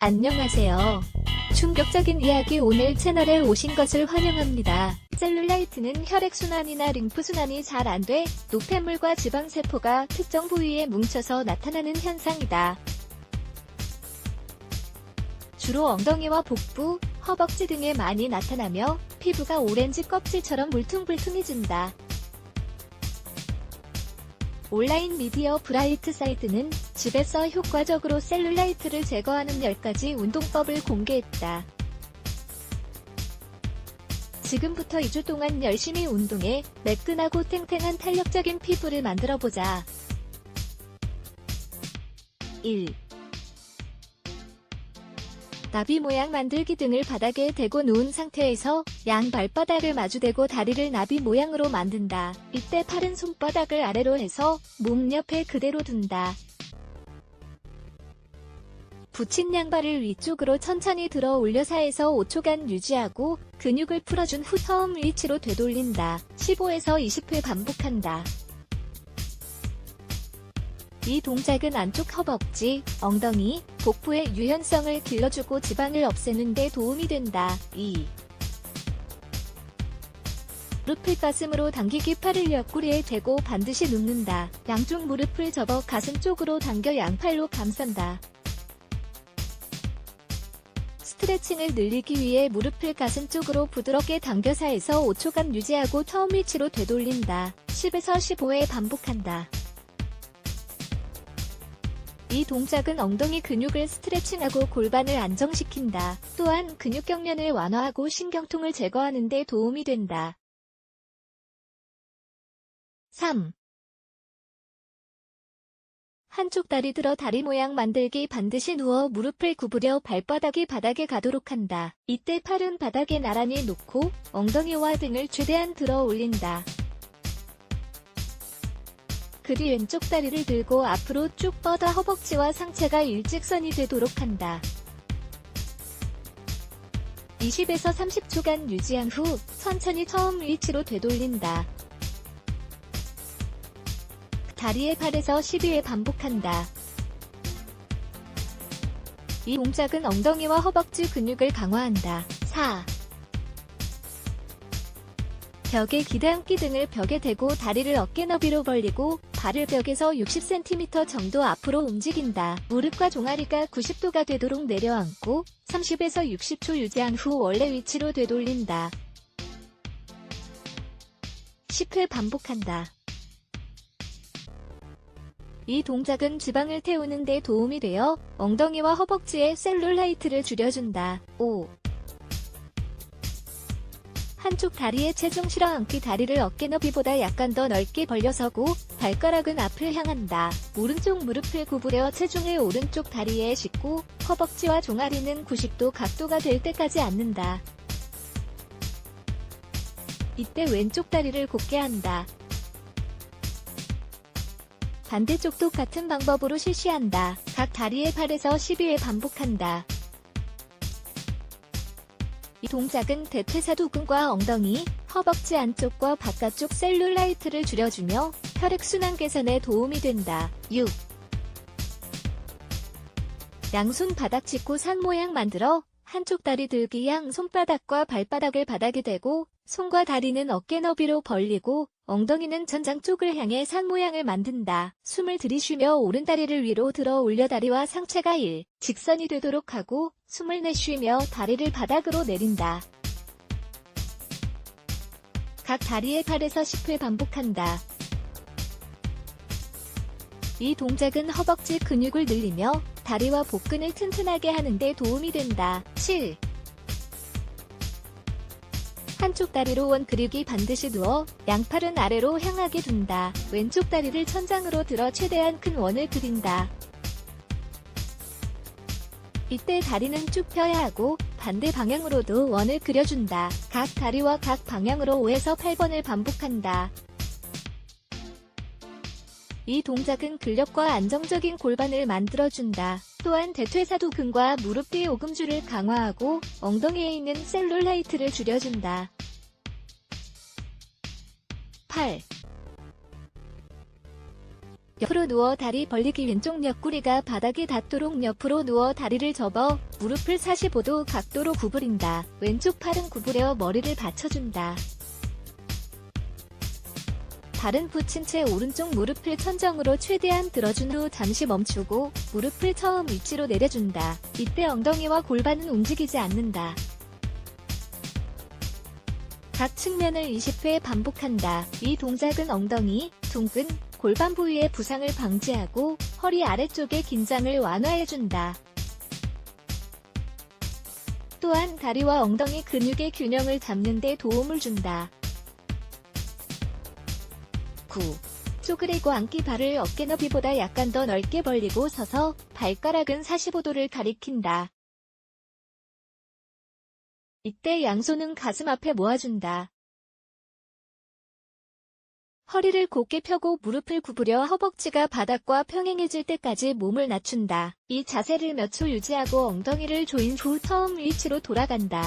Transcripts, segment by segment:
안녕하세요. 충격적인 이야기 오늘 채널에 오신 것을 환영합니다. 셀룰라이트는 혈액순환이나 림프순환이 잘 안 돼 노폐물과 지방세포가 특정 부위에 뭉쳐서 나타나는 현상이다. 주로 엉덩이와 복부, 허벅지 등에 많이 나타나며 피부가 오렌지 껍질처럼 물퉁물퉁해진다. 온라인 미디어 브라이트 사이트는 집에서 효과적으로 셀룰라이트를 제거하는 10가지 운동법을 공개했다. 지금부터 2주 동안 열심히 운동해 매끈하고 탱탱한 탄력적인 피부를 만들어보자. 1. 나비 모양 만들기 등을 바닥에 대고 누운 상태에서 양 발바닥을 마주대고 다리를 나비 모양으로 만든다. 이때 팔은 손바닥을 아래로 해서 몸 옆에 그대로 둔다. 붙인 양발을 위쪽으로 천천히 들어 올려 4에서 5초간 유지하고 근육을 풀어준 후 처음 위치로 되돌린다. 15에서 20회 반복한다. 이 동작은 안쪽 허벅지, 엉덩이, 복부의 유연성을 길러주고 지방을 없애는 데 도움이 된다. 2. 무릎을 가슴으로 당기기 팔을 옆구리에 대고 반드시 눕는다. 양쪽 무릎을 접어 가슴 쪽으로 당겨 양팔로 감싼다. 스트레칭을 늘리기 위해 무릎을 가슴 쪽으로 부드럽게 당겨 4에서 5초간 유지하고 처음 위치로 되돌린다. 10에서 15회 반복한다. 이 동작은 엉덩이 근육을 스트레칭하고 골반을 안정시킨다. 또한 근육 경련을 완화하고 신경통을 제거하는 데 도움이 된다. 3. 한쪽 다리 들어 다리 모양 만들기 반드시 누워 무릎을 구부려 발바닥이 바닥에 가도록 한다. 이때 팔은 바닥에 나란히 놓고 엉덩이와 등을 최대한 들어 올린다. 그 뒤 왼쪽 다리를 들고 앞으로 쭉 뻗어 허벅지와 상체가 일직선이 되도록 한다. 20에서 30초간 유지한 후 천천히 처음 위치로 되돌린다. 다리에 8에서 12회 반복한다. 이 동작은 엉덩이와 허벅지 근육을 강화한다. 4. 벽에 기대앉기 등을 벽에 대고 다리를 어깨 너비로 벌리고 발을 벽에서 60cm 정도 앞으로 움직인다. 무릎과 종아리가 90도가 되도록 내려앉고 30에서 60초 유지한 후 원래 위치로 되돌린다. 10회 반복한다. 이 동작은 지방을 태우는 데 도움이 되어 엉덩이와 허벅지의 셀룰라이트를 줄여준다. 5. 한쪽 다리에 체중 실어 앉기 다리를 어깨 너비보다 약간 더 넓게 벌려서고 발가락은 앞을 향한다. 오른쪽 무릎을 구부려 체중을 오른쪽 다리에 싣고 허벅지와 종아리는 90도 각도가 될 때까지 앉는다. 이때 왼쪽 다리를 곧게 한다. 반대쪽도 같은 방법으로 실시한다. 각 다리의 8에서 12회 반복한다. 이 동작은 대퇴사두근과 엉덩이, 허벅지 안쪽과 바깥쪽 셀룰라이트를 줄여주며 혈액순환 개선에 도움이 된다. 6. 양손 바닥 짚고 산 모양 만들어 한쪽 다리 들기 양 손바닥과 발바닥을 바닥에 대고 손과 다리는 어깨 너비로 벌리고 엉덩이는 전장 쪽을 향해 산 모양을 만든다. 숨을 들이쉬며 오른다리를 위로 들어 올려 다리와 상체가 일, 직선이 되도록 하고 숨을 내쉬며 다리를 바닥으로 내린다. 각 다리의 8에서 10회 반복한다. 이 동작은 허벅지 근육을 늘리며 다리와 복근을 튼튼하게 하는 데 도움이 된다. 7. 한쪽 다리로 원 그립이 반드시 누워 양팔은 아래로 향하게 둔다. 왼쪽 다리를 천장으로 들어 최대한 큰 원을 그린다. 이때 다리는 쭉 펴야 하고 반대 방향으로도 원을 그려준다. 각 다리와 각 방향으로 5에서 8번을 반복한다. 이 동작은 근력과 안정적인 골반을 만들어준다. 또한 대퇴사두근과 무릎 뒤 오금줄을 강화하고 엉덩이에 있는 셀룰라이트를 줄여준다. 8. 옆으로 누워 다리 벌리기 왼쪽 옆구리가 바닥에 닿도록 옆으로 누워 다리를 접어 무릎을 45도 각도로 구부린다. 왼쪽 팔은 구부려 머리를 받쳐준다. 발은 붙인 채 오른쪽 무릎을 천정으로 최대한 들어준 후 잠시 멈추고 무릎을 처음 위치로 내려준다. 이때 엉덩이와 골반은 움직이지 않는다. 각 측면을 20회 반복한다. 이 동작은 엉덩이, 둥근, 골반 부위의 부상을 방지하고 허리 아래쪽의 긴장을 완화해준다. 또한 다리와 엉덩이 근육의 균형을 잡는 데 도움을 준다. 9. 쪼그리고 앉기 발을 어깨 너비보다 약간 더 넓게 벌리고 서서 발가락은 45도를 가리킨다. 이때 양손은 가슴 앞에 모아준다. 허리를 곧게 펴고 무릎을 구부려 허벅지가 바닥과 평행해질 때까지 몸을 낮춘다. 이 자세를 몇 초 유지하고 엉덩이를 조인 후 처음 위치로 돌아간다.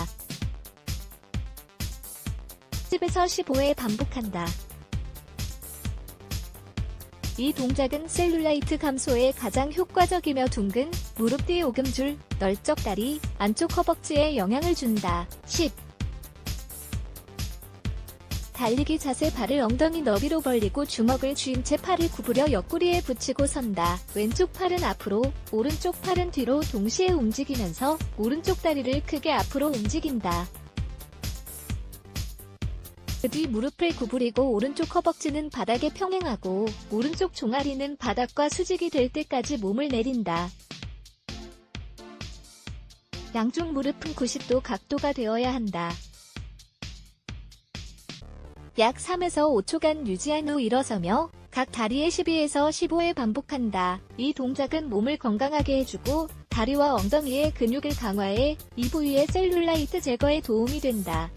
10에서 15회 반복한다. 이 동작은 셀룰라이트 감소에 가장 효과적이며 둥근 무릎 뒤 오금줄, 널쩍 다리, 안쪽 허벅지에 영향을 준다. 10. 달리기 자세 발을 엉덩이 너비로 벌리고 주먹을 쥐인 채 팔을 구부려 옆구리에 붙이고 선다. 왼쪽 팔은 앞으로, 오른쪽 팔은 뒤로 동시에 움직이면서 오른쪽 다리를 크게 앞으로 움직인다. 그뒤 무릎을 구부리고 오른쪽 허벅지는 바닥에 평행하고 오른쪽 종아리는 바닥과 수직이 될 때까지 몸을 내린다. 양쪽 무릎은 90도 각도가 되어야 한다. 약 3에서 5초간 유지한 후 일어서며 각 다리에 12에서 15회 반복한다. 이 동작은 몸을 건강하게 해주고 다리와 엉덩이의 근육을 강화해 이 부위의 셀룰라이트 제거에 도움이 된다.